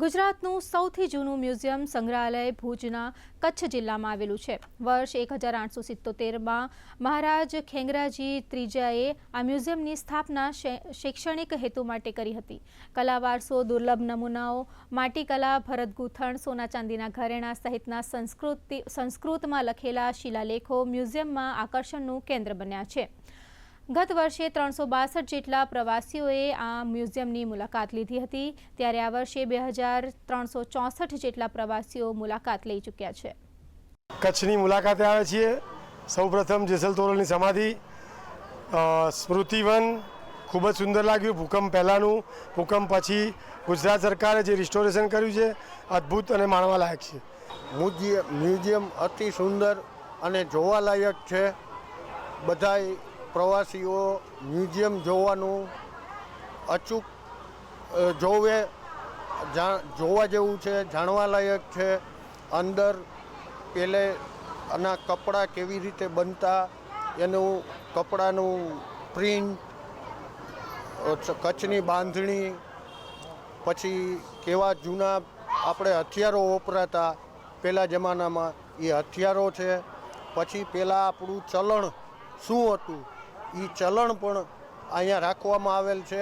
ગુજરાતનું સૌથી જૂનું મ્યુઝિયમ સંગ્રહાલય ભુજના કચ્છ જિલ્લામાં આવેલું છે. વર્ષ એક હજાર આઠસો સિત્તોતેરમાં મહારાજ ખેંગરાજી ત્રીજાએ આ મ્યુઝિયમની સ્થાપના શૈક્ષણિક હેતુ માટે કરી હતી. કલા વારસો દુર્લભ નમૂનાઓ માટીકલા ભરત ગૂંથણ, સોના ચાંદીના ઘરેણાં સહિતના સંસ્કૃતિ, સંસ્કૃતમાં લખેલા શિલાલેખો મ્યુઝિયમમાં આકર્ષણનું કેન્દ્ર બન્યા છે. ગત વર્ષે ત્રણસો બાસઠ જેટલા પ્રવાસીઓએ આ મ્યુઝિયમની મુલાકાત લીધી હતી. ત્યારે આ વર્ષે બે હજાર ત્રણસો ચોસઠ જેટલા પ્રવાસીઓ મુલાકાત લઈ ચૂક્યા છે. કચ્છની મુલાકાતે આવે છીએ. સૌપ્રથમ જેસલ તોરલની સમાધિ સ્મૃતિવન ખૂબ જ સુંદર લાગ્યું. ભૂકંપ પહેલાંનું ભૂકંપ પછી ગુજરાત સરકારે જે રિસ્ટોરેશન કર્યું છે અદ્ભુત અને માણવાલાયક છે. મ્યુઝિયમ મ્યુઝિયમ અતિ સુંદર અને જોવાલાયક છે. બધાય પ્રવાસીઓ મ્યુઝિયમ જોવાનું અચૂક જોવે જોવા જેવું છે જાણવાલાયક છે, અંદર પેલે આના કપડાં કેવી રીતે બનતા, એનું કપડાનું પ્રિન્ટ કચ્છની બાંધણી, પછી કેવા જૂના આપણે હથિયારો વપરાતા પહેલા જમાનામાં, એ હથિયારો છે, પછી પહેલાં આપણું ચલણ શું હતું? એ ચલણ પણ અહીંયા રાખવામાં આવેલ છે.